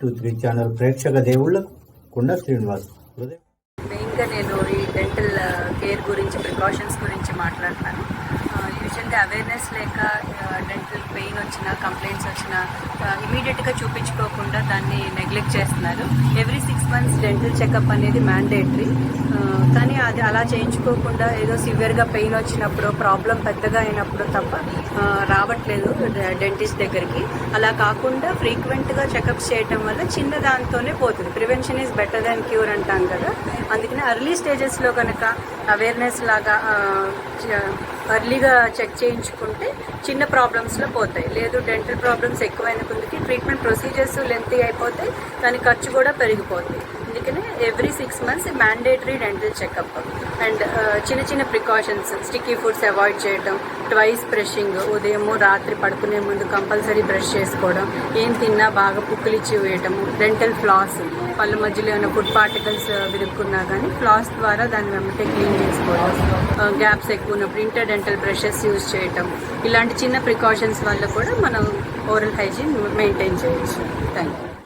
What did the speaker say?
Two three channel ప్రేక్షక దేవుళ్ళకు కుండ శ్రీనివాస్ హృదయం. మెయిన్గా నేను ఈ డెంటల్ కేర్ గురించి ప్రికాషన్స్ గురించి మాట్లాడతాను యూజువల్గా అవేర్నెస్ లేక డెంటల్ పెయిన్ వచ్చినా కంప్లైంట్స్ వచ్చినా ఇమీడియట్గా చూపించుకోకుండా దాన్ని నెగ్లెక్ట్ చేస్తున్నారు. Every six months dental checkup అనేది మ్యాండేటరీ. కానీ అది అలా చేయించుకోకుండా ఏదో సివియర్గా పెయిన్ వచ్చినప్పుడు ప్రాబ్లం పెద్దగా అయినప్పుడు తప్ప రావట్లేదు డెంటిస్ట్ దగ్గరికి. అలా కాకుండా ఫ్రీక్వెంట్గా చెకప్ చేయటం వల్ల చిన్న దాంతోనే పోతుంది. Prevention is better than cure అంటాం కదా. అందుకని అర్లీ స్టేజెస్లో కనుక అవేర్నెస్ లాగా అర్లీగా చెక్ చేయించుకుంటే చిన్న ప్రాబ్లమ్స్లో పోతాయి. లేదు డెంటల్ ప్రాబ్లమ్స్ ఎక్కువైన కొద్దికి ట్రీట్మెంట్ ప్రొసీజర్స్ లెంతీ అయిపోతాయి దాని ఖర్చు కూడా పెరిగిపోతుంది every six months mandatory dental checkup and చిన్న చిన్న ప్రికాషన్స్ స్టిక్కీ ఫుడ్స్ అవాయిడ్ చేయడం ట్వైస్ బ్రషింగ్ ఉదయము రాత్రి పడుకునే ముందు కంపల్సరీ బ్రష్ చేసుకోవడం ఏం తిన్నా బాగా పుక్కులిచ్చి వేయటము డెంటల్ ఫ్లాస్ పళ్ళ మధ్యలో ఏమైనా ఫుడ్ పార్టికల్స్ uh, విరుక్కున్నా కానీ ఫ్లాస్ ద్వారా దాన్ని వెంబటే క్లీన్ చేసుకోవడం. Uh, గ్యాప్స్ ఎక్కువ ఉన్నప్పుడు ఇంటర్ డెంటల్ బ్రషెస్ యూజ్ చేయటం. ఇలాంటి చిన్న ప్రికాషన్స్ వల్ల కూడా మనం ఓరల్ హైజీన్ మెయింటైన్ చేయొచ్చు. Thank you